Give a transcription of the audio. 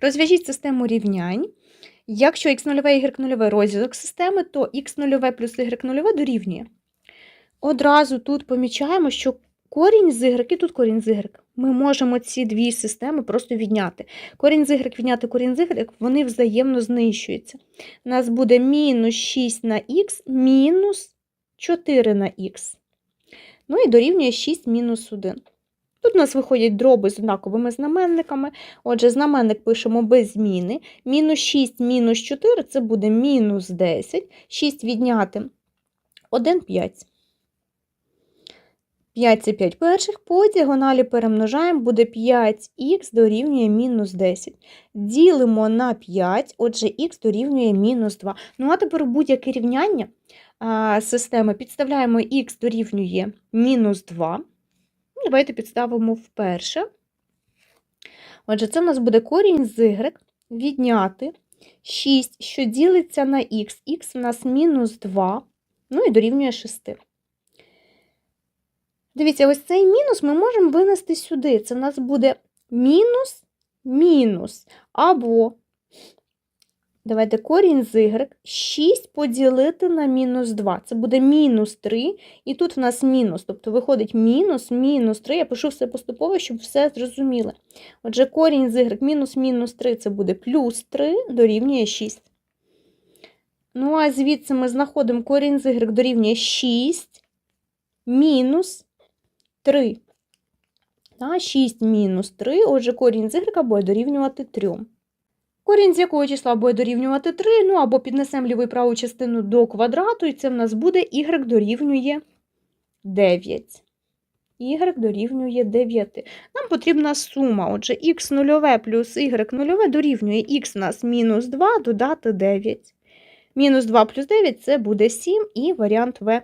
Розв'яжіть систему рівнянь. Якщо x0 і y0 розв'язок системи, то x0 плюс y0 дорівнює. Одразу тут помічаємо, що корінь з y і тут корінь з y. Ми можемо ці дві системи просто відняти. Корінь з y відняти корінь з y, вони взаємно знищуються. У нас буде мінус 6 на х мінус 4 на х. Ну і дорівнює 6 мінус 1. Тут у нас виходять дроби з однаковими знаменниками. Отже, знаменник пишемо без зміни. Мінус 6 мінус 4 це буде мінус 10. 6 відняти 1 5. 5 це 5 перших. По діагоналі перемножаємо, буде 5х дорівнює мінус 10. Ділимо на 5, отже, х дорівнює мінус 2. Ну, а тепер будь-яке рівняння системи підставляємо х дорівнює мінус 2. Давайте підставимо вперше. Отже, це в нас буде корінь з y відняти 6, що ділиться на х. х у нас мінус 2, ну і дорівнює 6. Дивіться, ось цей мінус ми можемо винести сюди. Це в нас буде мінус, мінус. Або, давайте корінь з y, 6 поділити на мінус 2. Це буде мінус 3, і тут в нас мінус. Тобто виходить мінус, мінус 3. Я пишу все поступово, щоб все зрозуміли. Отже, корінь з y мінус мінус 3 це буде плюс 3, дорівнює 6. Ну, а звідси ми знаходимо корінь з y дорівнює 6 мінус 3. Та, 6 мінус 3, отже, корінь з y буде дорівнювати 3. Корінь з якого числа буде дорівнювати 3, ну або піднесемо ліву праву частину до квадрату, і це в нас буде y дорівнює 9. y дорівнює 9. Нам потрібна сума. Отже, х 0 плюс y 0 дорівнює х нас мінус 2 додати 9. Мінус 2 плюс 9 це буде 7 і варіант В